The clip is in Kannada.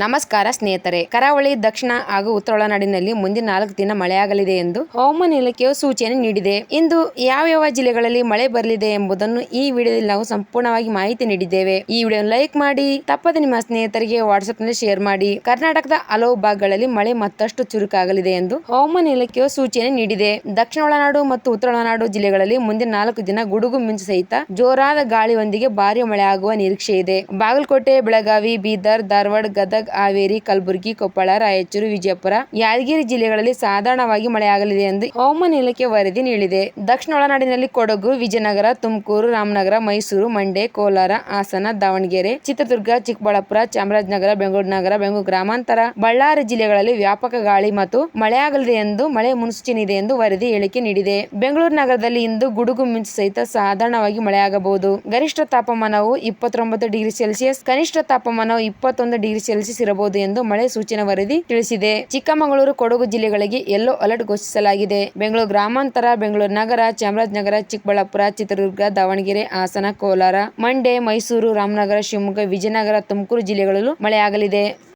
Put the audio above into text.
ನಮಸ್ಕಾರ ಸ್ನೇಹಿತರೆ. ಕರಾವಳಿ, ದಕ್ಷಿಣ ಹಾಗೂ ಉತ್ತರ ಒಳನಾಡಿನಲ್ಲಿ ಮುಂದಿನ ನಾಲ್ಕು ದಿನ ಮಳೆಯಾಗಲಿದೆ ಎಂದು ಹವಾಮಾನ ಇಲಾಖೆಯು ಸೂಚನೆ ನೀಡಿದೆ. ಇಂದು ಯಾವ ಯಾವ ಜಿಲ್ಲೆಗಳಲ್ಲಿ ಮಳೆ ಬರಲಿದೆ ಎಂಬುದನ್ನು ಈ ವಿಡಿಯೋದಲ್ಲಿ ನಾವು ಸಂಪೂರ್ಣವಾಗಿ ಮಾಹಿತಿ ನೀಡಿದ್ದೇವೆ. ಈ ವಿಡಿಯೋ ಲೈಕ್ ಮಾಡಿ, ತಪ್ಪದೆ ನಿಮ್ಮ ಸ್ನೇಹಿತರಿಗೆ ವಾಟ್ಸ್ಆಪ್ನಲ್ಲಿ ಶೇರ್ ಮಾಡಿ. ಕರ್ನಾಟಕದ ಹಲವು ಭಾಗಗಳಲ್ಲಿ ಮಳೆ ಮತ್ತಷ್ಟು ಚುರುಕಾಗಲಿದೆ ಎಂದು ಹವಾಮಾನ ಇಲಾಖೆಯು ಸೂಚನೆ ನೀಡಿದೆ. ದಕ್ಷಿಣ ಒಳನಾಡು ಮತ್ತು ಉತ್ತರ ಒಳನಾಡು ಜಿಲ್ಲೆಗಳಲ್ಲಿ ಮುಂದಿನ ನಾಲ್ಕು ದಿನ ಗುಡುಗು ಮಿಂಚು ಸಹಿತ ಜೋರಾದ ಗಾಳಿಯೊಂದಿಗೆ ಭಾರಿ ಮಳೆ ಆಗುವ ನಿರೀಕ್ಷೆ ಇದೆ. ಬಾಗಲಕೋಟೆ, ಬೆಳಗಾವಿ, ಬೀದರ್, ಧಾರವಾಡ, ಗದಗ ಹಾವೇರಿ, ಕಲಬುರಗಿ, ಕೊಪ್ಪಳ, ರಾಯಚೂರು, ವಿಜಯಪುರ ಯಾದಗಿರಿ ಜಿಲ್ಲೆಗಳಲ್ಲಿ ಸಾಧಾರಣವಾಗಿ ಮಳೆಯಾಗಲಿದೆ ಎಂದು ಹವಾಮಾನ ಇಲಾಖೆ ವರದಿ ನೀಡಿದೆ. ದಕ್ಷಿಣ ಒಳನಾಡಿನಲ್ಲಿ ಕೊಡಗು, ವಿಜಯನಗರ, ತುಮಕೂರು, ರಾಮನಗರ, ಮೈಸೂರು, ಮಂಡ್ಯ, ಕೋಲಾರ, ಹಾಸನ, ದಾವಣಗೆರೆ, ಚಿತ್ರದುರ್ಗ, ಚಿಕ್ಕಬಳ್ಳಾಪುರ, ಚಾಮರಾಜನಗರ, ಬೆಂಗಳೂರು ನಗರ, ಬೆಂಗಳೂರು ಗ್ರಾಮಾಂತರ, ಬಳ್ಳಾರಿ ಜಿಲ್ಲೆಗಳಲ್ಲಿ ವ್ಯಾಪಕ ಗಾಳಿ ಮತ್ತು ಮಳೆಯಾಗಲಿದೆ ಎಂದು ಮಳೆ ಮುನ್ಸೂಚನೆ ಇದೆ ಎಂದು ವರದಿ ಹೇಳಿಕೆ ನೀಡಿದೆ. ಬೆಂಗಳೂರು ನಗರದಲ್ಲಿ ಇಂದು ಗುಡುಗು ಮಿಂಚು ಸಹಿತ ಸಾಧಾರಣವಾಗಿ ಮಳೆಯಾಗಬಹುದು. ಗರಿಷ್ಠ ತಾಪಮಾನವು ಇಪ್ಪತ್ತೊಂಬತ್ತು ಡಿಗ್ರಿ ಸೆಲ್ಸಿಯಸ್, ಕನಿಷ್ಠ ತಾಪಮಾನವು ಇಪ್ಪತ್ತೊಂದು ಡಿಗ್ರಿ ಸೆಲ್ಸಿಯಸ್ ಇರಬಹುದು ಎಂದು ಮಳೆ ಸೂಚನಾ ವರದಿ ತಿಳಿಸಿದೆ. ಚಿಕ್ಕಮಗಳೂರು, ಕೊಡಗು ಜಿಲ್ಲೆಗಳಿಗೆ ಯೆಲ್ಲೋ ಅಲರ್ಟ್ ಘೋಷಿಸಲಾಗಿದೆ. ಬೆಂಗಳೂರು ಗ್ರಾಮಾಂತರ, ಬೆಂಗಳೂರು ನಗರ, ಚಾಮರಾಜನಗರ, ಚಿಕ್ಕಬಳ್ಳಾಪುರ, ಚಿತ್ರದುರ್ಗ, ದಾವಣಗೆರೆ, ಹಾಸನ, ಕೋಲಾರ, ಮಂಡ್ಯ, ಮೈಸೂರು, ರಾಮನಗರ, ಶಿವಮೊಗ್ಗ, ವಿಜಯನಗರ, ತುಮಕೂರು ಜಿಲ್ಲೆಗಳಲ್ಲೂ ಮಳೆಯಾಗಲಿದೆ.